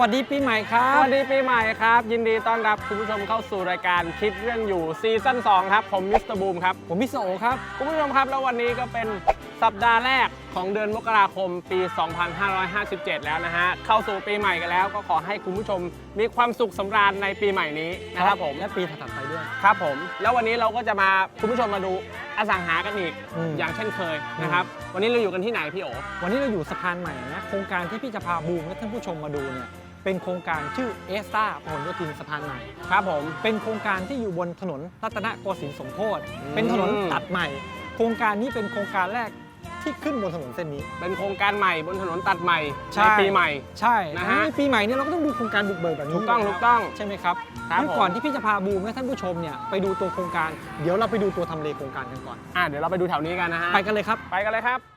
วัสดีปีใหม่ครัสบวัสดีปีใหม่ครับ ยินดีต้อนรับคุณผู้ชมเข้าสู่รายการคิดเรื่องอยู่ซีซั่น2ครับ ผมมิสเตอร์บูมครับ ผมมิสโอครับ คุณผู้ชมครับ แล้ววันนี้ก็เป็นสัปดาห์แรกของเดือนมกราคมปี 2557 แล้วนะฮะ เข้าสู่ปีใหม่กันแล้ว ก็ขอให้คุณผู้ชมมีความสุขสำราญในปีใหม่นี้นะครับผม และปีถัดๆไปด้วย ครับผม แล้ววันนี้เราก็จะมาคุณผู้ชมมาดูอสังหากันอีกอืม อย่างเช่นเคยนะครับ วันนี้เราอยู่กันที่ไหนพี่โอ วันนี้เราอยู่สะพานใหม่นะโครงการที่พี่จะพาบูมและท่านผู้ชมมาดูเนี่ย เป็นโครงการชื่อเอสตาพหลโยธินสะพานใหม่ครับผมเป็นโครงการที่อยู่บนถนนรัตนโกสินทร์สมโพธิอืมเป็นถนนตัดใหม่ โครงการนี้เป็นโครงการแรกที่ขึ้นบนถนนเส้นนี้ เป็นโครงการใหม่บนถนนตัดใหม่ใช่ในปีใหม่ ใช่นะฮะในปีใหม่เนี่ยเราก็ต้องดูโครงการบุกเบิกแบบนี้ถูกต้องยู่ถูแล้วกต้องใช่ไหมครับครับงั้นผมก่อนที่พี่จะพาบูมและท่านผู้ชมเนี่ยไปดูตัวโครงการ เดี๋ยวเราไปดูตัวทำเลโครงการกันก่อนอะเดี๋ยวเราไปดูแถวนี้กันนะฮะไปกันเลยครับไปกันเลยครับ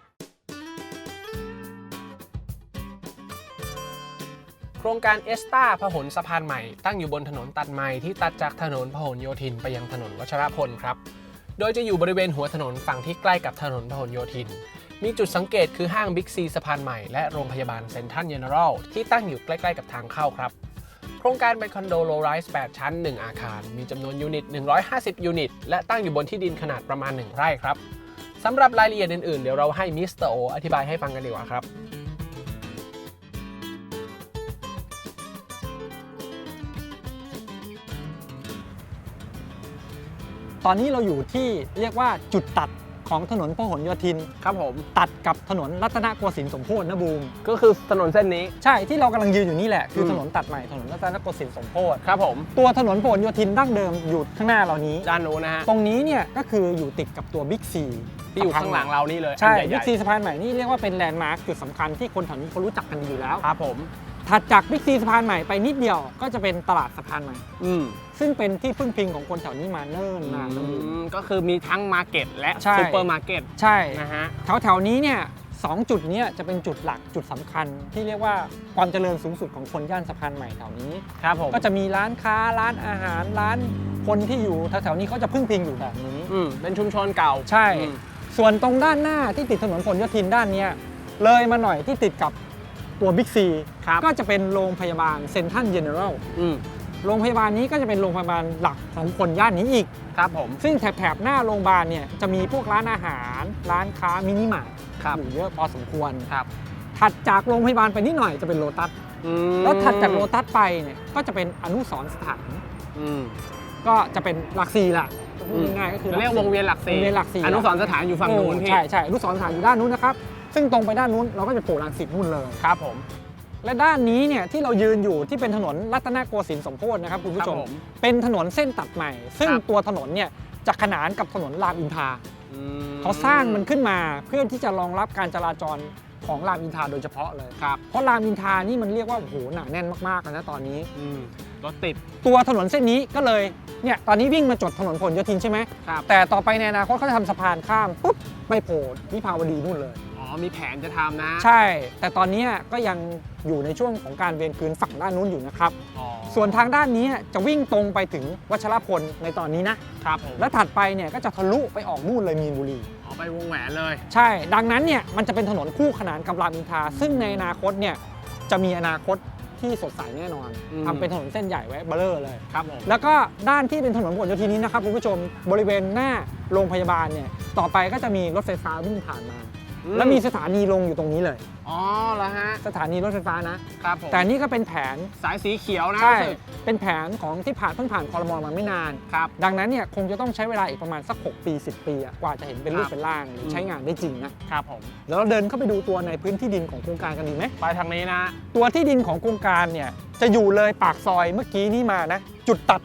โครงการเอสตาพหลสะพานใหม่ตั้งอยู่บนถนนตัดใหม่ที่ตัดจากถนนพหลโยธินไปยังถนนวัชรพลครับ โดยจะอยู่บริเวณหัวถนนฝั่งที่ใกล้กับถนนพหลโยธิน มีจุดสังเกตคือห้างบิ๊กซีสะพานใหม่และโรงพยาบาลเซนทรัลเจเนอรัลที่ตั้งอยู่ใกล้ๆกับทางเข้าครับโครงการเป็นคอนโดโลไรส์8ชั้น 1 อาคาร มีจำนวนยูนิต 150 ยูนิต และตั้งอยู่บนที่ดินขนาดประมาณ 1 ไร่ครับ สำหรับรายละเอียดอื่นๆ เดี๋ยวเราให้มิสเตอร์โออธิบายให้ฟังกันดีกว่าครับ ตอนนี้เราอยู่ที่เรียกว่าจุดตัดของถนนพหลโยธิน ครับผม ตัดกับถนนรัตนโกสินทร์สมโพธินะบูม ก็คือถนนเส้นนี้ ใช่ที่เรากำลังยืนอยู่นี่แหละ คืออมถนนตัดใหม่ถนนรัตนโกสินทร์สมโพธิครับผม ตัวถนนพหลโยธินดั้งเดิมอยู่ข้างหน้าเรานี้ ด้านนู้นนะฮะ ตรงนี้เนี่ยก็คืออยู่ติดกับตัวบิ๊กซีที่อยู่ข้างหลังเรานี่เลยใช่ อันใหบิ๊ญ่กซีสะพานใหม่นี่เรียกว่าเป็นแลนด์มาร์คจุดสำคัญที่คนแถวนี้เขารู้จักกันอยู่แล้วๆครับผม ถัดจากบิ๊กซีสะพานใหม่ไปนิดเดียวก็จะเป็นตลาดสะพานใหม่ อืมซึ่งเป็นที่พึ่งพิงของคนแถวนี้มาเนิ่นนานแล้วบูมก็คือมีทั้งมาร์เก็ตและใช่ ซูเปอร์มาร์เก็ตใช่ นะฮะ แถวแถวๆนี้เนี่ยสองจุดเนี้จะเป็นจุดหลักจุดสำคัญ ที่เรียกว่าความเจริญสูงสุดของคนย่านสะพานใหม่แถวนี้ ครับผมก็จะมีร้านค้าร้านอาหารร้านคนที่อยู่แถวๆนี้เขาจะพึ่งพิงอยู่แบบนี้ อืมเป็นชุมชนเก่าใช่ อืมส่วนตรงด้านหน้าที่ติดถนนผลโยธินด้านเนี้ยเลยมาหน่อยที่ติดกับ ตัวบิ๊กซีครับก็จะเป็นโรงพยาบาลเซนทันเจเนอรัลอืมโรงพยาบาลนี้ก็จะเป็นโรงพยาบาลหลักของคนย่านนี้อีก ครับผม ซึ่งแถบๆหน้าโรงพยาบาลเนี่ยจะมีพวกร้านอาหาร ร้านค้ามินิมาร์ทครับ อยู่เยอะพอสมควร ครับถัดจากโรงพยาบาลไปนิดหน่อยจะเป็นโลตัส อืมแล้วถัดจากโลตัสไปเนี่ยก็จะเป็นอนุสรณ์สถาน อืมก็จะเป็นหลักสี่แหละพูดง่ายๆก็คือเรียกวงเวียนหลักสี่วงเวียนหลักสี่อนุสรณ์สถานอยู่ฝั่งนู้นเออพี่ ใช่ใช่อนุสรณ์สถานอยู่ด้านนู้นนะครับ ซึ่งตรงไปด้านนู้นเราก็จะโผล่รังสิตนู่นเลยครับผม และด้านนี้เนี่ยที่เรายืนอยู่ที่เป็นถนนรัตนโกสินทร์สมโพธินะครับคุณผู้ชม ครับผมเป็นถนนเส้นตัดใหม่ ซึ่งครับ ตัวถนนเนี่ยจะขนานกับถนนรามอินทราอืมเขาสร้างมันขึ้นมาเพื่อที่จะรองรับการจราจรของรามอินทราโดยเฉพาะเลย ครับเพราะรามอินทรานี่มันเรียกว่าโอ้โหหนาแน่นมากๆเลยนะตอนนี้ อืมรถติด ตัวถนนเส้นนี้ก็เลยเนี่ยตอนนี้วิ่งมาจดถนนผลโยธินใช่ไหมครับ แต่ต่อไปในอนาคตเขาจะทำสะพานข้ามปุ๊บไปโผล่วิภาวดีนู่นเลยอ๋อ มีแผนจะทำนะ ใช่ แต่ตอนนี้ก็ยังอยู่ในช่วงของการเวียนคืนฝั่งด้านนู้นอยู่นะครับอ๋อส่วนทางด้านนี้จะวิ่งตรงไปถึงวัชรพลในตอนนี้นะครับผมและถัดไปเนี่ยก็จะทะลุไปออกนู่นเลยมีนบุรีอ๋อไปวงแหวนเลย ใช่ ดังนั้นเนี่ยมันจะเป็นถนนคู่ขนานกับรามอินทราซึ่งในอนาคตเนี่ยจะมีอนาคตที่สดใสแน่นอนอืมทำเป็นถนนเส้นใหญ่ไว้เบลเลอร์เลยครับผมแล้วก็ด้านที่เป็นถนนผลโยธินนี้นะครับคุณผู้ชมบริเวณหน้าโรงพยาบาลเนี่ยต่อไปก็จะมีรถไฟฟ้าวิ่งผ่านมา แล้วมีสถานีลงอยู่ตรงนี้เลย อ๋อแล้วฮะ สถานีรถไฟฟ้านะ ครับผมแต่นี่ก็เป็นแผนสายสีเขียวนะใช่รู้สึกเป็นแผนของที่ผ่านเพิ่งผ่านคอรมอมาไม่นาน ครับ ดังนั้นเนี่ยคงจะต้องใช้เวลาอีกประมาณสัก 6 ปี 10 ปีอะกว่าจะเห็นเป็นรูคปรับเป็นร่างหรือใช้งานได้จริงนะครับผม แล้วเราเดินเข้าไปดูตัวในพื้นที่ดินของโครงการกันดีไหม ไปทางนี้นะ ตัวที่ดินของโครงการเนี่ยจะอยู่เลยปากซอยเมื่อกี้นี่มานะ จุดตัด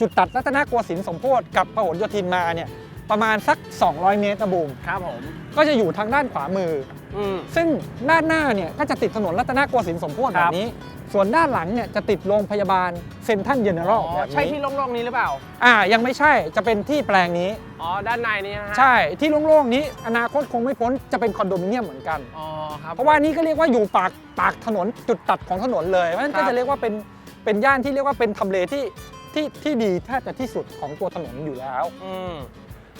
จุดตัดรัตนโกสินทร์สมโพธิกับพหลโยธินมาเนี่ย ประมาณสัก 200 เมตรนะบูม ครับผม ก็จะอยู่ทางด้านขวามือ อืม ซึ่งด้านหน้าเนี่ยก็จะติดถนนรัตนโกสินทร์สมโพธิคแบรับ บนี้ ส่วนด้านหลังเนี่ยจะติดโรงพยาบาลเซนทันเจเนอรัลอ๋อแบบใช่นี้ที่โล่งๆนี้หรือเปล่า อ่ายังไม่ใช่จะเป็นที่แปลงนี้ อ๋อ ด้านในนี้นะฮะใช่ที่โล่งๆนี้อนาคตคงไม่พ้นจะเป็นคอนโดมิเนียมเหมือนกัน อ๋อครับ เพราะว่านี่ก็เรียกว่าอยู่ปากปากถนนจุดตัดของถนนเลยเพราะฉะนั้นครัก็บจะเรียกว่าเป็นเป็นย่านที่เรียกว่าเป็นทำเลที่ที่ที่ดีแทบจะที่สุดของตัวถนนอยู่แล้ว อืม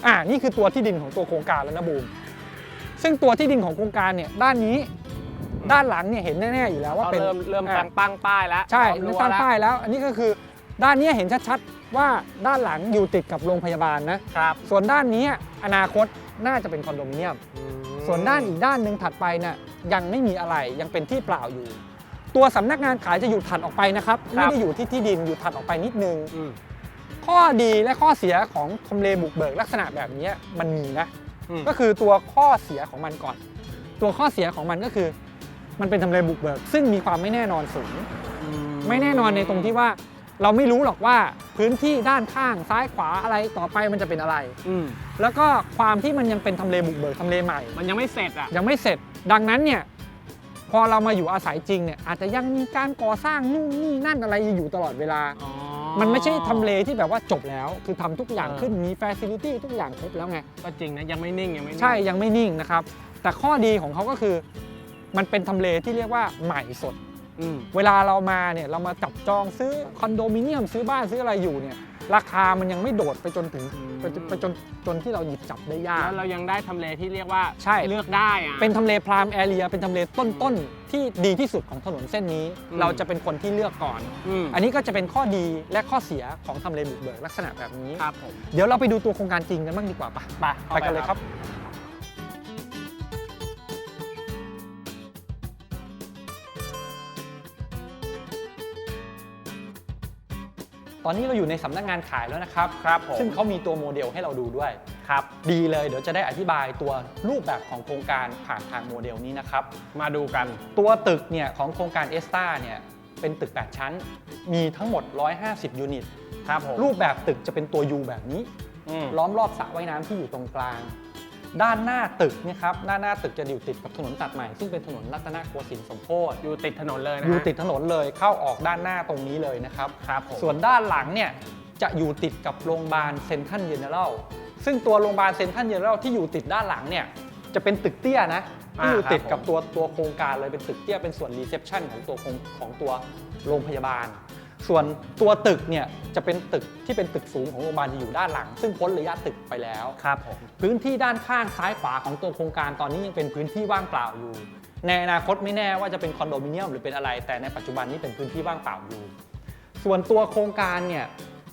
อ่านี่คือตัวที่ดินของตัวโครงการแล้วนะบูมซึ่งตัวที่ดินของโครงการเนี่ยด้านนี้ด้านหลังเนี่ยเห็นแน่ๆอยู่แล้วว่าเขาเป็นเริ่มเริ่มอะตั้งตั้งป้ายแล้วใช่พร้อมนี่รั้วตั้งแล้วป้ายแล้ว อันนี้ก็คือด้านเนี้ยเห็นชัดๆว่าด้านหลังอยู่ติดกับโรงพยาบาลนะครับส่วนด้านนี้อนาคตน่าจะเป็นคอนโดมิเนียมอืมส่วนด้านอีกด้านหนึ่งถัดไปน่ะยังไม่มีอะไรยังเป็นที่เปล่าอยู่ ตัวสำนักงานขายจะอยู่ถัดออกไปนะครับไม่ได้อยู่ที่ที่ดินอยู่ถัดออกไปนิดนึงอืม ข้อดีและข้อเสียของทำเลบุกเบิกลักษณะแบบนี้มันมีนะอืมก็คือตัวข้อเสียของมันก่อน ตัวข้อเสียของมันก็คือ มันเป็นทำเลบุกเบิก ซึ่งมีความไม่แน่นอนสูง ไม่แน่นอนในตรงที่ว่า เราไม่รู้หรอกว่าพื้นที่ด้านข้างซ้ายขวาอะไรต่อไปมันจะเป็นอะไรอืมแล้วก็ความที่มันยังเป็นทำเลบุกเบิกทำเลใหม่ มันยังไม่เสร็จอะยังไม่เสร็จ ดังนั้นเนี่ยพอเรามาอยู่อาศัยจริงเนี่ยอาจจะยังมีการก่อสร้างนู่นนี่นั่นอะไรอยู่ตลอดเวลาอ๋อ มันไม่ใช่ทำเลที่แบบว่าจบแล้ว คือทำทุกอย่างเออขึ้นมีฟ a ซิลิตี้ทุกอย่างครบแล้วไง ก็จริงนะยังไม่นิ่งยังไม่นิ่งใช่ยังไม่นิ่งนะครับ แต่ข้อดีของเขาก็คือ มันเป็นทำเลที่เรียกว่าใหม่สด อืม เวลาเรามาเนี่ยเรามาจับจองซื้อคอนโดมิเนียมซื้อบ้านซื้ออะไรอยู่เนี่ย ราคามันยังไม่โดดไปจนถึงไปจนไปจนจนที่เราหยิบจับได้ยาก แล้วเรายังได้ทำเลที่เรียกว่าใช่ เลือกได้อะเป็นทำเลพรามแอเรียเป็นทำเลต้นๆ ที่ดีที่สุดของถนนเส้นนี้ อืม เราจะเป็นคนที่เลือกก่อน อืมอันนี้ก็จะเป็นข้อดีและข้อเสียของทำเลบุกเบิกลักษณะแบบนี้ ครับผม เดี๋ยวเราไปดูตัวโครงการจริงกันบ้างดีกว่าปะไปไปกันเลยครับ อนนี้เราอยู่ในสำนักงานขายแล้วนะครับครับผมซึ่งเขามีตัวโมเดลให้เราดูด้วยครับ ดีเลยเดี๋ยวจะได้อธิบายตัวรูปแบบของโครงการผ่านทางโมเดลนี้นะครับ มาดูกัน ตัวตึกเนี่ยของโครงการเอสตาเนี่ยเป็นตึก 8 ชั้น มีทั้งหมด 150 ยูนิต ครับผม รูปแบบตึกจะเป็นตัว U แบบนี้อืมล้อมรอบสระว่ายน้ำที่อยู่ตรงกลาง ด้านหน้าตึกเนะครับด้านหน้าตึกจะอยู่ติดกับถนนตัดใหม่ ซึ่งเป็นถนนรัตนโกสินทร์สมโพธิอยู่ติดถนนเลยนะอยู่ติดถนนเลยเข้าออกด้านหน้าตรงนี้เลยนะครับครับผม ส่วนด้านหลังเนี่ยจะอยู่ติดกับโรงพยาบาลเซนทันเจเนอเรลซึ่งตัวโรงพยาบาลเซนทันเจเนอเรลที่อยู่ติดด้านหลังเนี่ยจะเป็นตึกเตี้ยนะที่อยู่ติดกับตัวตัวโครงการเลยเป็นตึกเตี้ยเป็นส่วนรีเซพชันของตัวโครงของตัวโรงพยาบาล ส่วนตัวตึกเนี่ยจะเป็นตึกที่เป็นตึกสูงของโรงพยาบาลจะอยู่ด้านหลัง ซึ่งพ้นระยะตึกไปแล้ว ครับผม พื้นที่ด้านข้างซ้ายขวาของตัวโครงการตอนนี้ยังเป็นพื้นที่ว่างเปล่าอยู่ ในอนาคตไม่แน่ว่าจะเป็นคอนโดมิเนียมหรือเป็นอะไร แต่ในปัจจุบันนี้เป็นพื้นที่ว่างเปล่าอยู่ ส่วนตัวโครงการเนี่ย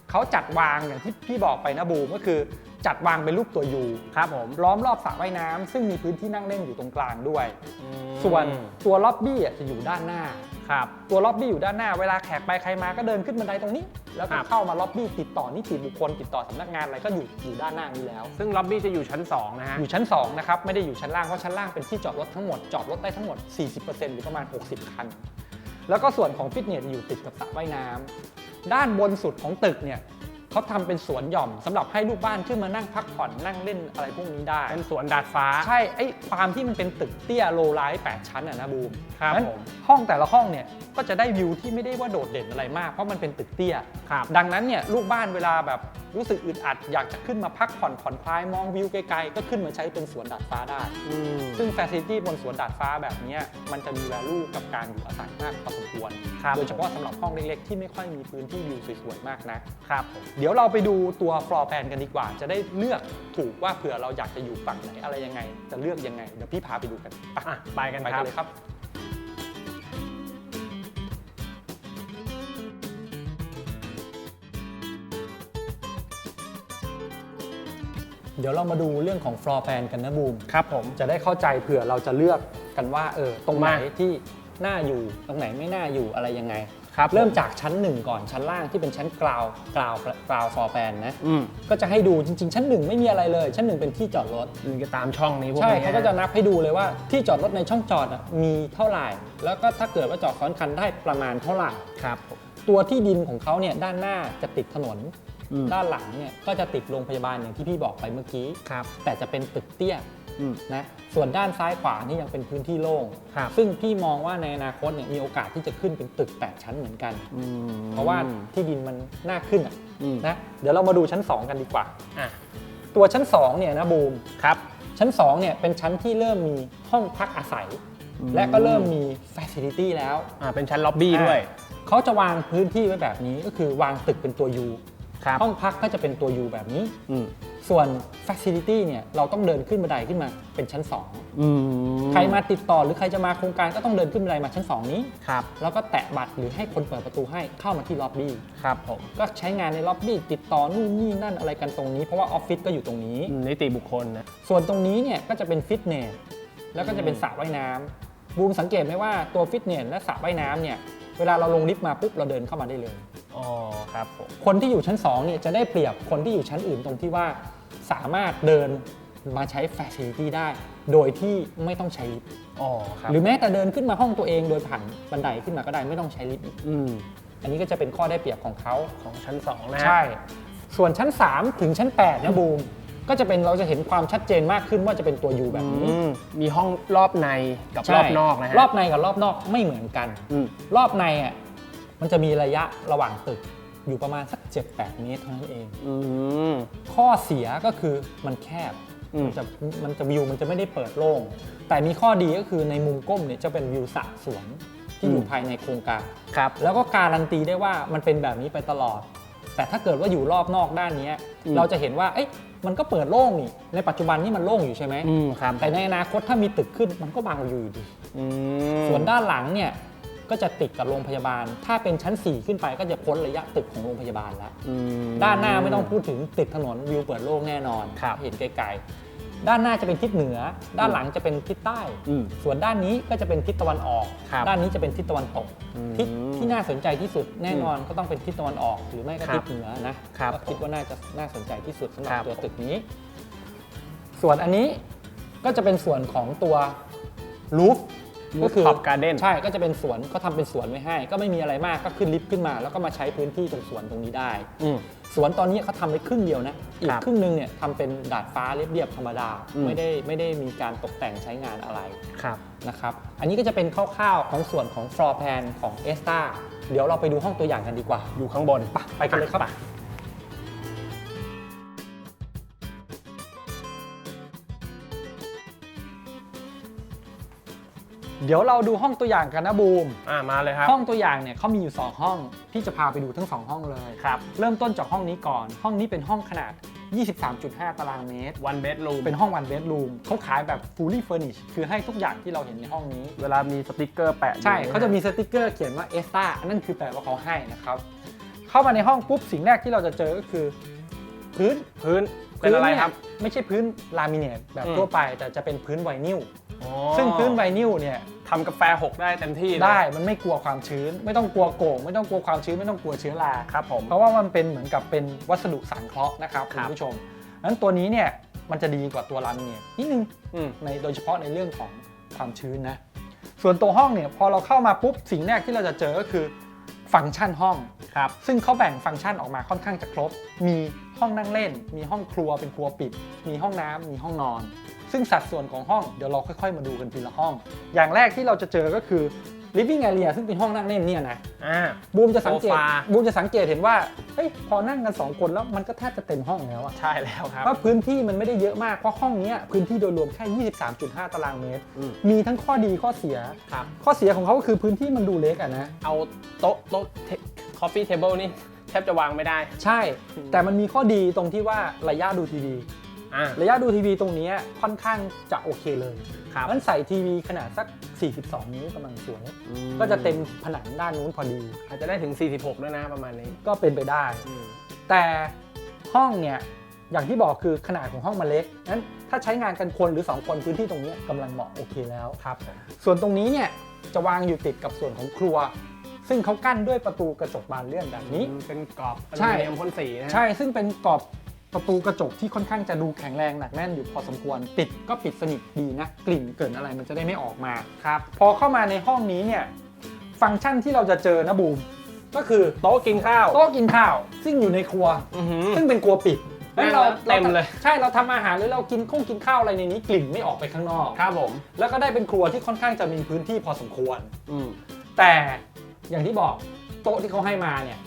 เขาจัดวางอย่างที่พี่บอกไปนะบูมก็คือ จัดวางเป็นรูปตัวยูครับผม ล้อมรอบสระว่ายน้ำซึ่งมีพื้นที่นั่งเล่นอยู่ตรงกลางด้วยอืมส่วนตัวล็อบบี้อะจะอยู่ด้านหน้า ครับตัวล็อบบี้อยู่ด้านหน้าเวลาแขกไปใครมาก็เดินขึ้นบันไดตรงนี้ แล้วก็ครับเข้ามาล็อบบี้ติดต่อนิติบุคคลติดต่อสำนักงานอะไรก็อยู่อยู่ด้านหน้านี้แล้ว ซึ่งล็อบบี้จะอยู่ชั้น2นะฮะอยู่ชั้น2นะครับไม่ได้อยู่ชั้นล่างเพราะชั้นล่างเป็นที่จอดรถทั้งหมดจอดรถได้ทั้งหมด 40%หรือประมาณ 60 คัน แล้วก็ส่วนของฟิตเนสอยู่ติดกับสระว่ายน้ำด้านบนสุดของตึกเนี่ย เขาทำเป็นสวนหย่อมสำหรับให้ลูกบ้านขึ้นมานั่งพักผ่อนนั่งเล่นอะไรพวกนี้ได้ เป็นสวนดาดฟ้า ใช่ไอ้ความที่มันเป็นตึกเตี้ยโลไลท์8ชั้นอะนะบูมครับงั้นผมห้องแต่ละห้องเนี่ยก็จะได้วิวที่ไม่ได้ว่าโดดเด่นอะไรมาก เพราะมันเป็นตึกเตี้ยครับดังนั้นเนี่ยลูกบ้านเวลาแบบรู้สึกอึดอัดอยากจะขึ้นมาพักผ่อนผ่อนคลายมองวิวไกลๆก็ขึ้นมาใช้เป็นสวนดาดฟ้าได้อืมซึ่งฟ a ซิลิตี้บนสวนดาดฟ้าแบบเนี้ยมันจะมี value กับการอยู่อาศัยมากพอสมควรครับโดยเฉพาะสำหรับห้องเล็กๆที่ไม่ค่อยมีพื้นที่วิวสวยๆมากนะครับผมเดี๋ยวเราไปดูตัว floor plan กันดีกว่า จะได้เลือกถูกว่าเผื่อเราอยากจะอยู่ฝั่งไหนอะไรยังไง จะเลือกยังไง เดี๋ยวพี่พาไปดูกันไปอะไปกันไปคกัรันบ เลยครับ เดี๋ยวเรามาดูเรื่องของ floor plan กันนะบูม ครับผม จะได้เข้าใจเผื่อเราจะเลือกกันว่าเออตรงไหนมา ที่น่าอยู่ตรงไหนไม่น่าอยู่อะไรยังไง ครับเริ่มจากชั้นหนึ่งก่อนชั้นล่างที่เป็นชั้นกราวกราวกราว floor plan นะอืม ก็จะให้ดูจริง ๆ ชั้นหนึ่งไม่มีอะไรเลย ชั้นหนึ่งเป็นที่จอดรถ มันก็ตามช่องนี้พวกใช่นี้เขาก็จะนับให้ดูเลยว่าที่จอดรถในช่องจอดอะมีเท่าไหร่ แล้วก็ถ้าเกิดว่าจอดซ้อนคันได้ประมาณเท่าไหร่ ครับผม ตัวที่ดินของเขาเนี่ยด้านหน้าจะติดถนน อืม ด้านหลังเนี่ยก็จะติดโรงพยาบาลอย่างที่พี่บอกไปเมื่อกี้ ครับ แต่จะเป็นตึกเตี้ยอืม นะส่วนด้านซ้ายขวานี่ยังเป็นพื้นที่โล่งครับซึ่งพี่มองว่าในอนาคตเนี่ยมีโอกาสที่จะขึ้นเป็นตึก 8 ชั้นเหมือนกันอืมเพราะว่าที่ดินมันน่าขึ้นอะอืมนะเดี๋ยวเรามาดูชั้น 2 กันดีกว่าอะตัวชั้น2เนี่ยนะบูมครับชั้น2เนี่ยเป็นชั้นที่เริ่มมีห้องพักอาศัยอืมและก็เริ่มมีฟ a ซิลิตี้แล้วอ่าเป็นชั้นล็อบบี้ด้วยเขาจะวางพื้นที่ไว้แบบนี้ก็คือวางตึกเป็นตัว U ครับห้องพักก็จะเป็นตัว U แบบนี้อืม ส่วน Facility เนี่ยเราต้องเดินขึ้นบันไดขึ้นมาเป็นชั้นอืม2ใครมาติดต่อหรือใครจะมาโครงการก็ต้องเดินขึ้นบันไดมาชั้น 2 นี้ครับแล้วก็แตะบัตรหรือให้คนเปิดประตูให้เข้ามาที่ล็อบบี้ครับผมก็ใช้งานในล็อบบี้ติดต่อนู่นนี่นั่นอะไรกันตรงนี้ เพราะว่าออฟฟิศก็อยู่ตรงนี้อืมนิติบุคคลนะส่วนตรงนี้เนี่ยก็จะเป็นฟิตเนสแล้วก็จะเป็นสระว่ายน้ำบูมสังเกตไหมว่าตัวฟิตเนสและสระว่ายน้ำเนี่ยเวลาเราลงลิฟต์มาปุ๊บเราเดินเข้ามาได้เลยอ๋อครับผมคนที่อยู่ชั้น2เนี่ยจะได้เปรียบคนที่อยู่ชั้นอื่นตรงที่ว่า สามารถเดินมาใช้ Facility ได้ โดยที่ไม่ต้องใช้ลิฟต์อ๋อครับหรือแม้แต่เดินขึ้นมาห้องตัวเองโดยผ่านบันไดขึ้นมาก็ได้ไม่ต้องใช้ลิฟต์อีกอืมอันนี้ก็จะเป็นข้อได้เปรียบของเขาของชั้นสองนะฮะใช่ ส่วนชั้น 3 ถึงชั้น8นะบูมก็จะเป็นเราจะเห็นความชัดเจนมากขึ้นว่าจะเป็นตัว U แบบนี้ อืมมีห้องรอบในกับใช่รอบนอกนะฮะ รอบในกับรอบนอกไม่เหมือนกัน อืม รอบในอะมันจะมีระยะระหว่างตึก อยู่ประมาณสัก 7-8 เมตรเท่านั้นเอง อืม ข้อเสียก็คือมันแคบ อืม มันจะมันจะวิวมันจะไม่ได้เปิดโล่ง แต่มีข้อดีก็คือในมุมก้มเนี่ยจะเป็นวิวสระสวนที่อยู่ภายในโครงการ ครับ แล้วก็การันตีได้ว่ามันเป็นแบบนี้ไปตลอด แต่ถ้าเกิดว่าอยู่รอบนอกด้านเนี้ยอืม เราจะเห็นว่า เอ๊ะมันก็เปิดโล่งนี่ ในปัจจุบันนี่มันโล่งอยู่ใช่ไหม อืม ครับแต่ในอนาคตถ้ามีตึกขึ้นมันก็บังอยู่อยู่ดี อืม ส่วนด้านหลังเนี่ย ก็จะติดกับโรงพยาบาล ถ้าเป็นชั้น 4 ขึ้นไปก็จะพ้นระยะตึกของโรงพยาบาลแล้วอืมด้านหน้าไม่ต้องพูดถึงติดถนนวิวเปิดโล่งแน่นอนครับเห็นไกลๆ ด้านหน้าจะเป็นทิศเหนือ ด้านหลังจะเป็นทิศใต้อืมส่วนด้านนี้ก็จะเป็นทิศตะวันออกครับด้านนี้จะเป็นทิศตะวันตกอืมทิศที่น่าสนใจที่สุดแน่นอนก็ต้องเป็นทิศตะวันออก หรือไม่ก็ครับทิศเหนือนะครับก็คิดว่าน่าจะน่าสนใจที่สุดสำหรับครับตัวตึกนี้ ส่วนอันนี้ก็จะเป็นส่วนของตัวรูฟ ก็คือ Top Garden ใช่ก็จะเป็นสวนเขาทำเป็นสวนไว้ให้ ก็ไม่มีอะไรมากก็ขึ้นลิฟต์ขึ้นมา แล้วก็มาใช้พื้นที่ตรงสวนตรงนี้ได้อืมสวนตอนนี้เขาทำไว้ครึ่งเดียวนะอีคกรับครึ่งหนึงเนี่ยทำเป็นดาดฟ้าเรียบๆธรรมดาอืมไม่ได้ไม่ได้มีการตกแต่งใช้งานอะไรครับนะครับอันนี้ก็จะเป็นคร่าวๆของส่วนของ floor plan ของ e s t a เดี๋ยวเราไปดูห้องตัวอย่างกันดีกว่า อยู่ข้างบนไปไปกันเลยครับ เดี๋ยวเราดูห้องตัวอย่างกันนะบูม อ่ามาเลยครับ ห้องตัวอย่างเนี่ยเขามีอยู่ 2 ห้องที่จะพาไปดูทั้ง 2 ห้องเลยครับ เริ่มต้นจากห้องนี้ก่อน ห้องนี้เป็นห้องขนาด 23.5 ตารางเมตร one bedroom เป็นห้อง one bedroom เขาขายแบบ fully furnished คือให้ทุกอย่างที่เราเห็นในห้องนี้ เวลามีสติกเกอร์แปะอยู่ใช่เขาจะมีสติกเกอร์เขียนว่าเอสตาอันนั่นคือแปลว่าเขาให้นะครับ เข้ามาในห้องปุ๊บสิ่งแรกที่เราจะเจอก็คือ พื้นพื้นเป็นอะไรครับยไม่ใช่พื้นลามิเนตแบบอืมทั่วไป แต่จะเป็นพื้นไวนิลอ๋อ ซึ่งพื้นไวนิลเนี่ยทำกาแฟหกได้เต็มที่เลย ได้มันไม่กลัวความชื้น ไม่ต้องกลัวโก่งไม่ต้องกลัวความชื้นไม่ต้องกลัวเชื้อราครับผมเพราะว่ามันเป็นเหมือนกับเป็นวัสดุสังเคราะห์นะครับคคุรัณบ ผู้ชมนั้นตัวนี้เนี่ยมันจะดีกว่าตัวลามิเนตนิดนึง อืม ในโดยเฉพาะในเรื่องของความชื้นนะ ส่วนตัวห้องเนี่ยพอเราเข้ามาปุ๊บสิ่งแรกที่เราจะเจอก็คือฟังก์ชันห้อง ครับ ซึ่งเขาแบ่งฟังก์ชันออกมาค่อนข้างจะครบ มีห้องนั่งเล่น มีห้องครัวเป็นครัวปิด มีห้องน้ำมีห้องนอน ซึ่งสัดส่วนของห้องเดี๋ยวเราค่อยๆ มาดูกันทีละห้อง อย่างแรกที่เราจะเจอก็คือ living area ซึ่งเป็นห้องนั่งเล่นเนี่ยนะอ่า บูมจะสังเกตโซฟา บูมจะสังเกตเห็นว่าเฮ้ยพอนั่งกันสองคนแล้วมันก็แทบจะเต็มห้องแล้วอะ ใช่แล้วครับ ว่าพื้นที่มันไม่ได้เยอะมาก เพราะห้องเนี้ยพื้นที่โดยรวมแค่ 23.5 ตารางเมตร อืม มีทั้งข้อดีข้อเสีย ครับ ข้อเสียของเขาก็คือพื้นที่มันดูเล็กอะนะ เอาโต๊ะโต๊ะคอฟฟี่เทเบิลนี่แทบจะวางไม่ได้ ใช่ แต่มันมีข้อดีตรงที่ว่าระยะดูทีวี อ่าระยะดูทีวีตรงเนี้ยค่อนข้างจะโอเคเลยครับงั้นใส่ทีวีขนาดสัก 42 นิ้วกำลังสวยก็จะเต็มผนังด้านนู้นพอดี อาจจะได้ถึง 46 ด้วยนะประมาณนี้ก็เป็นไปได้แต่ห้องเนี่ยอย่างที่บอกคือขนาดของห้องมันเล็กนั้นถ้าใช้งานกันคนหรือ 2 คนพื้นที่ตรงเนี้ยกำลังเหมาะโอเคแล้วครับผมส่วนตรงนี้เนี่ยจะวางอยู่ติดกับส่วนของครัว ซึ่งเขากั้นด้วยประตูกระจกบานเลื่อนแบบนี้ เป็นกรอบอใช่ลูมิเนียมพ่นสีนะใช่ซึ่งเป็นกรอบ ประตูกระจกที่ค่อนข้างจะดูแข็งแรงหนักแน่นอยู่พอสมควร ปิดก็ปิดสนิทดีนะ กลิ่นเกินอะไรมันจะได้ไม่ออกมาครับพอเข้ามาในห้องนี้เนี่ยฟังก์ชันที่เราจะเจอนะบูมก็คือโต๊ะกินข้าว โต๊ะกินข้าว ซึ่งอยู่ในครัว อื้อหือ ซึ่งเป็นครัวปิดนั่งเราแล้วเต็มเลย ใช่เราทำอาหารหรือเรากินข้องกินข้าวอะไรในนี้กลิ่นไม่ออกไปข้างนอก ครับผม แล้วก็ได้เป็นครัวที่ค่อนข้างจะมีพื้นที่พอสมควร อืม แต่อย่างที่บอกโต๊ะที่เขาให้มาเนี่ย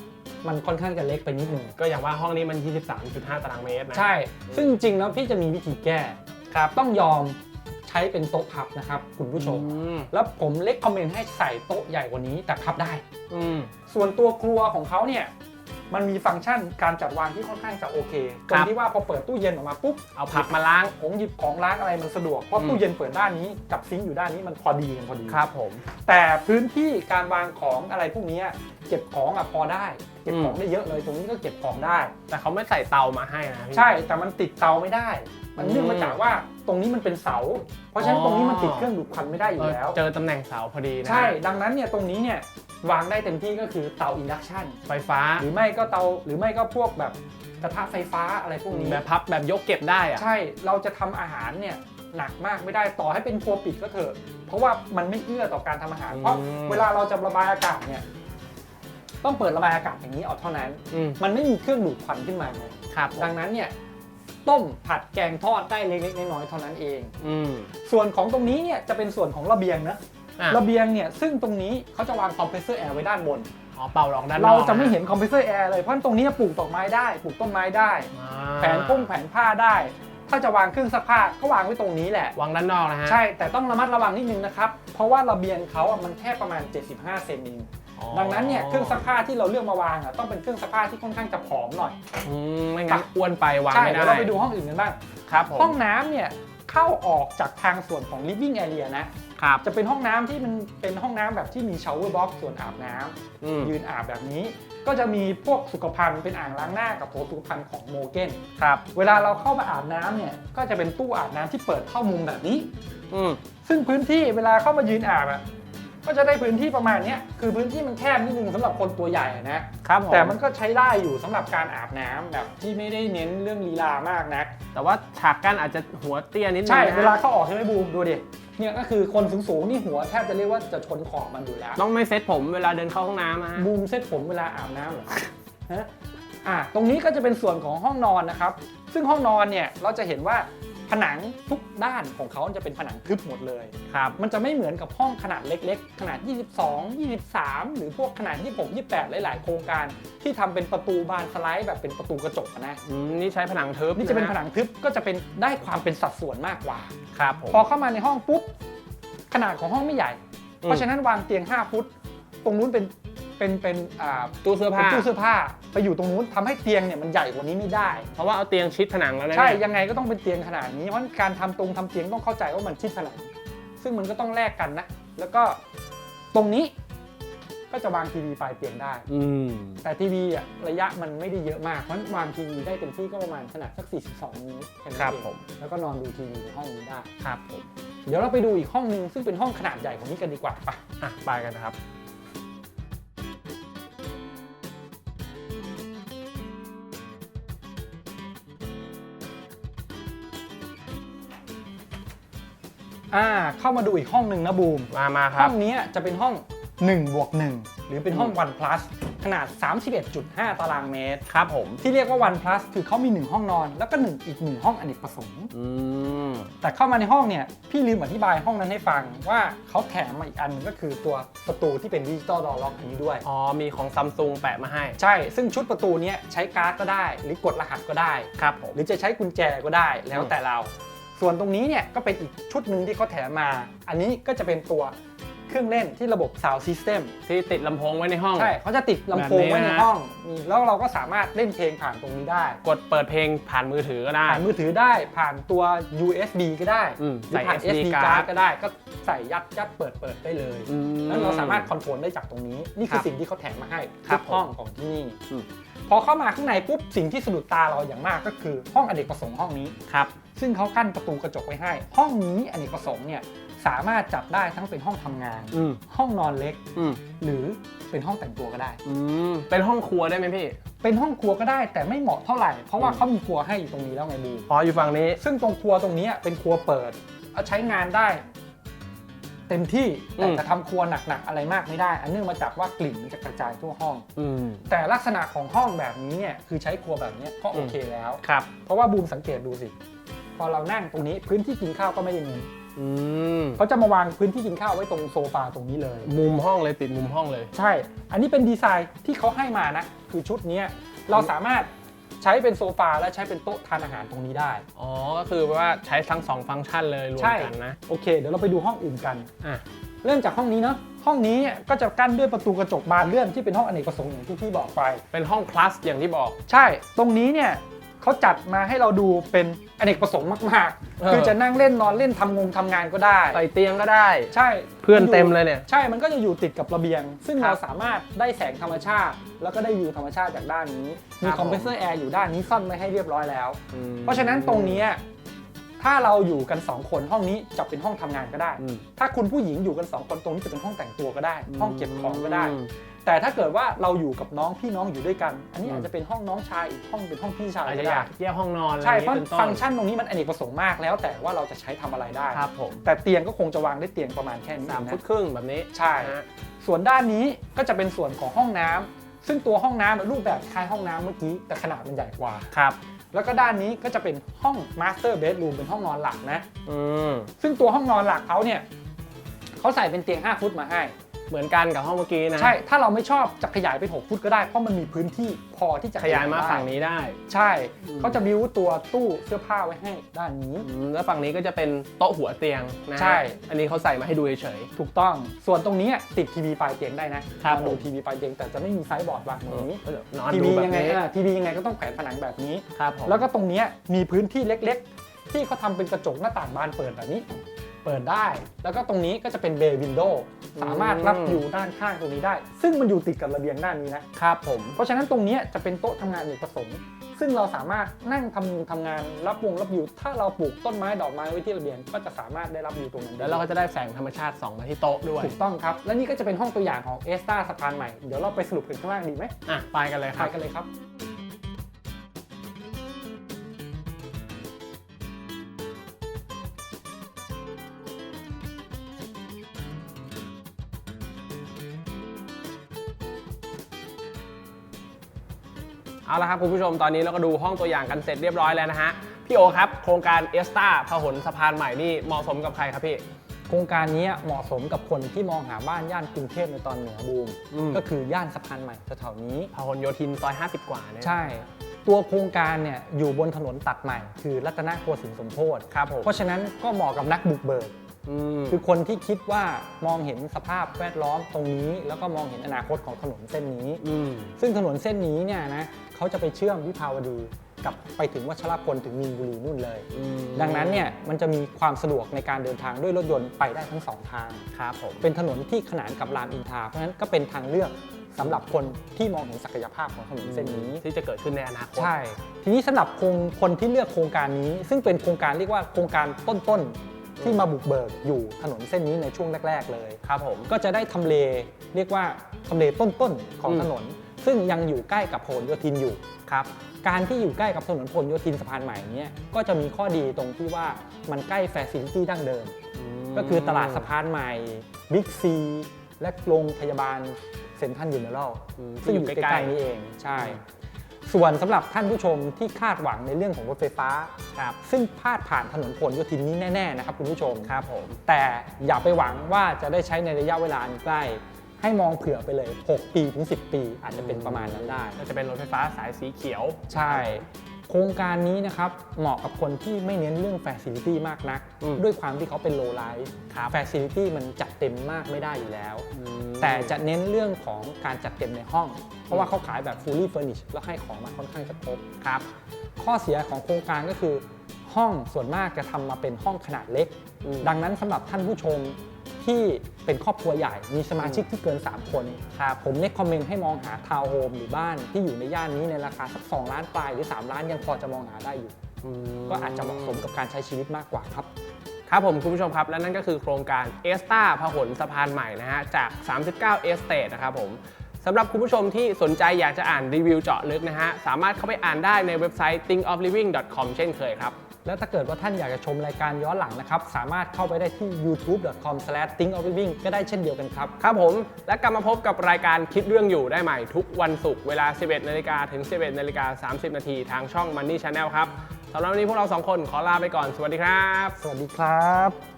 มันค่อนข้างจะเล็กไปนิดนึงก็อย่างว่าห้องนี้มัน 23.5 ตารางเมตรนะ ใช่ ซึ่งจริงๆแล้วพี่จะมีวิธีแก้ครับต้องยอมใช้เป็นโต๊ะพับนะครับคุณผู้ชม อืมแล้วผมเล็กคอมเมนต์ให้ใส่โต๊ะใหญ่กว่านี้แต่พับได้ อืมส่วนตัวครัวของเขาเนี่ย มันมีฟังก์ชันการจัดวางที่ค่อนข้างจะโอเคตรงที่ว่าพอเปิดตู้เย็นออกมาปุ๊บเอาผักมาล้างของหยิบของล้างอะไรมันสะดวกเพราะอืมตู้เย็นเปิดด้านนี้กับซิงค์อยู่ด้านนี้มันพอดีกันพอดีครับผม แต่พื้นที่การวางของอะไรพวกเนี้ยเก็บของอะพอได้เก็บของอืมได้เยอะเลยตรงนี้ก็เก็บของได้ แต่เขาไม่ใส่เตามาให้นะพี่ใช่แต่มันติดเตาไม่ได้ มันเนื่องมาอืมจากว่าตรงนี้มันเป็นเสา เพราะฉะนั้นอ๋อตรงนี้มันติดเครื่องดูดควันไม่ได้อยู่เออแล้ว เจอตำแหน่งเสาพอดีนะใช่ ดังนั้นเนี่ยตรงนี้เนี่ย วางได้เต็มที่ก็คือเตาอินดักชันไฟฟ้า หรือไม่ก็เตาหรือไม่ก็พวกแบบกระทะไฟฟ้าอะไรพวกนี้แบบพับแบบยกเก็บได้อะใช่เราจะทำอาหารเนี่ยหนักมากไม่ได้ต่อให้เป็นครัวปิดก็เถอะ เพราะว่ามันไม่เอื้อต่อการทำอาหาร เพราะเวลาเราจะระบายอากาศเนี่ยต้องเปิดระบายอากาศอย่างนี้ออกเท่านั้นอืมมันไม่มีเครื่องดูดควันขึ้นมาไงครับผมดังนั้นเนี่ยต้มผัดแกงทอดได้เล็กๆน้อยๆเท่านั้นเองอืมส่วนของตรงนี้เนี่ยจะเป็นส่วนของระเบียงนะอะ ระเบียงเนี่ยซึ่งตรงนี้เขาจะวางคอมเพรสเซอร์แอร์ไว้ด้านบนอ๋อเป่าออกด้านนอกเราจะไม่เห็นคอมเพรสเซอร์แอร์เลยเพราะตรงนี้ปลูกดอกไม้ได้ปลูกต้นไม้ได้อ่าแผนพุ่งแผนผ้าได้ ถ้าจะวางเครื่องซักผ้าก็วางไว้ตรงนี้แหละวางด้านนอกนะฮะใช่แต่ต้องระมัดระวังนิดนึงนะครับเพราะว่าระเบียงเขาอะมันแค่ประมาณ 75เซนเองอ๋อดังนั้นเนี่ยเครื่องซักผ้าที่เราเลือกมาวางอะต้องเป็นเครื่องซักผ้าที่ค่อนข้างจะผอมหน่อยอืมไม่งั้นอ้วนไปวางใช่ไม่เดี๋ได้ยวเราไปดูห้องอื่นกันบ้างครับผมห้องน้ำเนี่ยเข้าออกจากทางส่วนของ living area นะ ครับจะเป็นห้องน้ำที่มันเป็นห้องน้ำแบบที่มี shower box ส่วนอาบน้ำอืมยืนอาบแบบนี้ ก็จะมีพวกสุขภัณฑ์เป็นอ่างล้างหน้ากับโถสุขภัณฑ์ของโมเกนครับเวลาเราเข้ามาอาบน้ำเนี่ยก็จะเป็นตู้อาบน้ำที่เปิดเข้ามุมแบบนี้ อืมซึ่งพื้นที่เวลาเข้ามายืนอาบอะก็จะได้พื้นที่ประมาณเนี้ยคือพื้นที่มันแคบนิดนึงสำหรับคนตัวใหญ่อะนะ ครับผมแต่มันก็ใช้ได้อยู่สำหรับการอาบน้ำแบบที่ไม่ได้เน้นเรื่องลีลามากนัก แต่ว่าฉากกั้นอาจจะหัวเตี้ยนิดนึงใช่นะฮะเวลาเข้าออกใช่ไหมบูมดูดิ เนี่ยก็คือคนสูงๆนี่หัวแทบจะเรียกว่าจะชนขอบมันอยู่แล้วต้องไม่เซ็ตผมเวลาเดินเข้าห้องน้ำนะฮะบูมเซ็ตผมเวลาอาบน้ำเหรอฮะอะตรงนี้ก็จะเป็นส่วนของห้องนอนนะครับ ซึ่งห้องนอนเนี่ยเราจะเห็นว่า ผนังทุกด้านของเขาจะเป็นผนังทึบหมดเลย ครับ มันจะไม่เหมือนกับห้องขนาดเล็กๆ ขนาด 22 23 หรือพวกขนาด 26 28 หลาย ๆ โครงการที่ทำเป็นประตูบานสไลด์แบบเป็นประตูกระจกอะนะอืมนี่ใช้ผนังทึบนี่จะเป็นผฮนังทึบก็จะเป็นได้ความเป็นสัดส่วนมากกว่า ครับผมพอเข้ามาในห้องปุ๊บขนาดของห้องไม่ใหญ่อืมเพราะฉะนั้นวางเตียง 5 ฟุต ตรงนู้นเป็น เป็นเป็นอ่าตู้เสื้อเป็นผ้า ตู้เสื้อผ้าไปอยู่ตรงนู้นทำให้เตียงเนี่ยมันใหญ่กว่านี้ไม่ได้ เพราะว่าเอาเตียงชิดผนังแล้วนะใช่เนี่ยยังไงก็ต้องเป็นเตียงขนาดนี้ เพราะการทำตรงทำเตียงต้องเข้าใจว่ามันชิดขนาดไหนซึ่งมันก็ต้องแลกกันนะ แล้วก็ตรงนี้ก็จะวางทีวีปลายเตียงได้ อืมแต่ทีวีอะระยะมันไม่ได้เยอะมากเพราะฉะนั้นวางทีวีได้เต็มที่ก็ประมาณขนาดสัก 42 นิ้วแค่นั้นครับเองผมแล้วก็นอนดูทีวีในห้องนี้ได้ ครับผมเดี๋ยวเราไปดูอีกห้องนึงซึ่งเป็นห้องขนาดใหญ่กว่านี้กันดีกว่าปะอะไปกันนะครับ อ่าเข้ามาดูอีกห้องหนึ่งนะบูม มามาคห้รัอบงนี้จะเป็นห้อง1บวก1หรือเป็นห้อง One Plus ขนาด 31.5 ตารางเมตร ครับผม ที่เรียกว่า One Plus คือเขามี 1 ห้องนอน แล้วก็ 1 อีก 1 ห้องอเนกประสงค์ อืม แต่เข้ามาในห้องเนี่ย พี่ลืมอธิบายห้องนั้นให้ฟังว่าเขาแถมมาอีกอันหนึงก็คือตัวประตูที่เป็นดิจิตอลดอร์ล็อกอันนี้ด้วย อ๋อ มีของซัมซุงแปะมาให้ ใช่ ซึ่งชุดประตูเนี้ยใช้การ์ดก็ได้ หรือกดรหัสก็ได้ ครับผม หรือจะใช้กุญแจก็ได้แล้วแต่เรา ส่วนตรงนี้เนี่ยก็เป็นอีกชุดหนึ่งที่เขาแถมมา อันนี้ก็จะเป็นตัวเครื่องเล่นที่ระบบ Sound System ที่ติดลำโพงไว้ในห้อง ใช่เขาจะติดลำโพงไว้ในแบบนี้นะห้องมีแล้วเราก็สามารถเล่นเพลงผ่านตรงนี้ได้ กดเปิดเพลงผ่านมือถือก็ได้ ผ่านมือถือได้ผ่านตัว USB ก็ได้อืมหรือผ่านใส่ SD SD card card ก็ได้ก็ใส่ยัดยัดเปิดเปิดได้เลยอืมแล้วเราสามารถคอนโทรลได้จากตรงนี้ นี่คืครัอบสิ่งที่เขาแถมมาให้ครัทุบกห้องของที่นี่อืมพอเข้ามาข้างในปุ๊บสิ่งที่สะดุดตาเราอย่างมากก็คือห้องอเนกประสงค์ห้องนี้ครับ ซึ่งเขากั้นประตูกระจกไว้ให้ ห้องนี้อเนกประสงค์เนี่ยสามารถจัดได้ทั้งเป็นห้องทำงาน อืมห้องนอนเล็ก อืมหรือเป็นห้องแต่งตัวก็ได้ อืมเป็นห้องครัวได้ไหมพี่ เป็นห้องครัวก็ได้แต่ไม่เหมาะเท่าไหร่ เพราะว่าอืม เขามีครัวให้อยู่ตรงนี้แล้วไงบูอ๋ออยู่ฝั่งนี้ ซึ่งตรงครัวตรงนี้เป็นครัวเปิด เอาใช้งานได้ เต็มที่แต่อืม จะทำครัวหนักๆอะไรมากไม่ได้ อันเนื่องมาจากว่ากลิ่นมันจะกระจายทั่วห้อง อืม แต่ลักษณะของห้องแบบนี้เนี่ยคือใช้ครัวแบบนี้ก็โอเคแล้ว ครับ เพราะว่าบูมสังเกตดูสิ พอเรานั่งตรงนี้พื้นที่กินข้าวก็ไม่ได้มีอืมเขาจะมาวางพื้นที่กินข้าวไว้ตรงโซฟาตรงนี้เลย มุมห้องเลยติดมุมห้องเลย ใช่ อันนี้เป็นดีไซน์ที่เขาให้มานะ คือชุดเนี้ยเราสามารถใช้เป็นโซฟาและใช้เป็นโต๊ะทานอาหารตรงนี้ได้ อ๋อ ก็คือว่าใช้ทั้งสองฟังก์ชันเลยรวมใช่กันนะ โอเค เดี๋ยวเราไปดูห้องอื่นกัน อะ เริ่มจากห้องนี้เนาะหห้องนี้เนี่ยก็จะกั้นด้วยประตูกระจกบานเลื่อนที่เป็นห้องอเนกประสงค์อย่างที่พี่บอกไป เป็นห้อง plus อย่างที่บอก ใช่ ตรงนี้เนี่ย เขาจัดมาให้เราดูเป็นอเนกประสงค์มากเออๆคือจะนั่งเล่นนอนเล่นทำงงทำงานก็ได้ ใส่เตียงก็ได้ ใช่เพื่อนเต็มเลยเนี่ย ใช่มันก็จะอยู่ติดกับระเบียง ซึ่งครับเราสามารถได้แสงธรรมชาติ แล้วก็ได้วิวธรรมชาติจากด้านนี้ มีครับ คอมเพรสเซอร์แอร์อยู่ด้านนี้ซ่อนไว้ให้เรียบร้อยแล้ว อืมเพราะฉะนั้นตรงเนี้ยถ้าเราอยู่กัน 2 คนห้องนี้จะเป็นห้องทำงานก็ได้ อืมถ้าคุณผู้หญิงอยู่กัน 2 คนตรงนี้จะเป็นห้องแต่งตัวก็ได้ ห้องเก็บของก็ได้ อืม แต่ถ้าเกิดว่าเราอยู่กับน้องพี่น้องอยู่ด้วยกัน อันนี้อืมอาจจะเป็นห้องน้องชายอีกห้องเป็นห้องพี่ชายอาจก็จะอได้ ยากแยกห้องนอนอะไรอใช่ย่างเพราะนี้เป็นต้นฟังก์ชันตรงนี้มันอเนกประสงค์มากแล้วแต่ว่าเราจะใช้ทำอะไรได้ ครับผมแต่เตียงก็คงจะวางได้เตียงประมาณแค่นี้สามนะฟุตครึ่งแบบนี้ใช่ นะฮะส่วนด้านนี้ก็จะเป็นส่วนของห้องน้ำซึ่งตัวห้องน้ำรูปแบบคล้ายห้องน้ำเมื่อกี้แต่ขนาดมันใหญ่กว่า ครับแล้วก็ด้านนี้ก็จะเป็นห้อง Master Bedroom เป็นห้องนอนหลักนะ อืมซึ่งตัวห้องนอนหลักเขาเนี่ยเขาใส่เป็นเตียง 5 ฟุตมาให้ เหมือนกันกับห้องเมื่อกี้นะใช่ ถ้าเราไม่ชอบจะขยายเป็น6ฟุตก็ได้ เพราะมันมีพื้นที่พอที่จะขยายมาได้ฝั่งนี้ได้ ใช่อืมเขาจะบิวตัวตู้เสื้อผ้าไว้ให้ด้านนี้อืมแล้วฝั่งนี้ก็จะเป็นโต๊ะหัวเตียงนะฮะใช่ อันนี้เขาใส่มาให้ดูเฉยถูกต้อง ส่วนตรงนี้ติดทีวีปลายเตียงได้นะครับนอนดูผมทีวีปลายเตียงแต่จะไม่มีไซส์บอร์ดวางอย่างนี้ๆเออนอนทีดูวีแบบยังไงนี้อะทีวียังไงก็ต้องแขวนผนังแบบนี้ครับผมแล้วก็ตรงเนี้ยมีพื้นที่เล็ก ๆ ที่เขาทำเป็นกระจกหน้าต่างบานเปิดแบบนี้ เปิดได้ แล้วก็ตรงนี้ก็จะเป็นเบย์วินโดว์สามารถรับอยู่ด้านข้างตรงนี้ได้ ซึ่งมันอยู่ติดกับระเบียงด้านนี้นะครับผม เพราะฉะนั้นตรงเนี้ยจะเป็นโต๊ะทำงานอเนกประสงค์ ซึ่งเราสามารถนั่งทำงานทำงานรับวงรับวิวถ้าเราปลูกต้นไม้ดอกไม้ไว้ที่ระเบียง ก็จะสามารถได้รับวิวตรงนั้นแล้วเราก็จะได้แสงธรรมชาติส่องมาที่โต๊ะด้วย ถูกต้องครับ และนี่ก็จะเป็นห้องตัวอย่างของเอสตาสะพานใหม่ เดี๋ยวเราไปสรุปกันข้างล่างดีไหมอะ ไปกันเลยคไปรับ กันเลยครับ เอาละครับคุณผู้ชมตอนนี้เราก็ดูห้องตัวอย่างกันเสร็จเรียบร้อยแล้วนะฮะพี่โอครับโครงการเอสตาพหลสะพานใหม่นี่เหมาะสมกับใครครับพี่ โครงการนี้เหมาะสมกับคนที่มองหาบ้านย่านกรุงเทพในตอนเหนือบูม อืม ก็คือย่านสะพานใหม่แถวๆนี้ พหลโยธินซอย50 กว่าเนี่ยใช่ ตัวโครงการเนี่ยอยู่บนถนนตัดใหม่ คือรัตนโกสินทร์สมโพธิครับผมเพราะฉะนั้นก็เหมาะกับนักบุกเบิกอืม คือคนที่คิดว่ามองเห็นสภาพแวดล้อมตรงนี้ แล้วก็มองเห็นอนาคตของถนนเส้นนี้อืมซึ่งถนนเส้นนี้เนี่ยนะเขาจะไปเชื่อมวิภาวดีกับไปถึงวัชรพลถึงมีนบุรีนู่นเลยอืมดังนั้นเนี่ยมันจะมีความสะดวกในการเดินทางด้วยรถยนต์ไปได้ทั้งสองทางครับผมเป็นถนนที่ขนานกับรามอินทราเพราะฉะนั้นก็เป็นทางเลือกสำหรับคนที่มองเห็นศักยภาพของถนนเส้นนี้ที่จะเกิดขึ้นในอนาคตใช่ ทีนี้สำหรับคงคนที่เลือกโครงการนี้ ซึ่งเป็นโครงการเรียกว่าโครงการต้นๆ ที่มาบุกเบิกอยู่ถนนเส้นนี้ในช่วงแรก ๆ เลย ครับผม ก็จะได้ทำเลเรียกว่าทำเลต้นๆของอืม ถนน ซึ่งยังอยู่ใกล้กับพหลโยธินอยู่ ครับ การที่อยู่ใกล้กับถนนพหลโยธินสะพานใหม่เนี้ยก็จะมีข้อดีตรงที่ว่ามันใกล้แฟซิลิตี้ดั้งเดิม ก็คือตลาดสะพานใหม่บิ๊กซีและโรงพยาบาลเซ็นทรัลยูเนอรัลอืมซึ่งอยู่ที่ใกอยู่ใกล้ล้ๆๆนี่เอง ใช่ ส่วนสำหรับท่านผู้ชมที่คาดหวังในเรื่องของรถไฟฟ้าครับซึ่งพาดผ่านถนนพหลโยธินนี้แน่ๆนะครับคุณผู้ชมครับผมแต่อย่าไปหวังว่าจะได้ใช้ในระยะเวลาอันใกล้ให้มองเผื่อไปเลย 6 ปีถึง 10 ปี อาจจะเป็นประมาณนั้นได้ก็จะเป็นรถไฟฟ้าสายสีเขียว ใช่ โครงการนี้นะครับเหมาะกับคนที่ไม่เน้นเรื่อง Facility มากนักอืมด้วยความที่เขาเป็น low life ครับ Facility มันจัดเต็มมากไม่ได้อยู่แล้ว แต่จะเน้นเรื่องของการจัดเต็มในห้อง เพราะว่าเขาขายแบบ fully furnished แล้วให้ของมาค่อนข้างจะครบครับ ข้อเสียของโครงการก็คือ ห้องส่วนมากจะทำมาเป็นห้องขนาดเล็กอืมดังนั้นสำหรับท่านผู้ชมที่เป็นครอบครัวใหญ่มีสมาชิกที่เกิน 3 คนครับผมเนคคอมเมนต์ให้มองหาทาวน์โฮมหรือบ้านที่อยู่ในย่านนี้ในราคาสัก 2 ล้านปลายหรือ 3 ล้านยังพอจะมองหาได้อยู่ ก็อาจจะเหมาะสมกับการใช้ชีวิตมากกว่าครับ ครับผมคุณผู้ชมครับ และนั่นก็คือโครงการเอสตาพหลสะพานใหม่นะฮะจาก 39 เอสเตทนะครับผมสำหรับคุณผู้ชมที่สนใจอยากจะอ่านรีวิวเจาะลึกนะฮะสามารถเข้าไปอ่านได้ในเว็บไซต์ thinkofliving.com เช่นเคยครับ แล้วถ้าเกิดว่าท่านอยากจะชมรายการย้อนหลังนะครับ สามารถเข้าไปได้ที่ youtube.com/thinkofliving ก็ได้เช่นเดียวกันครับ ครับผม และกลับมาพบกับรายการคิดเรื่องอยู่ได้ใหม่ทุกวันศุกร์เวลา 11นาฬิกาถึง 11นาฬิกา30 นาทีทางช่อง Money Channel ครับสำหรับวันนี้พวกเราสองคนขอลาไปก่อน สวัสดีครับ สวัสดีครับ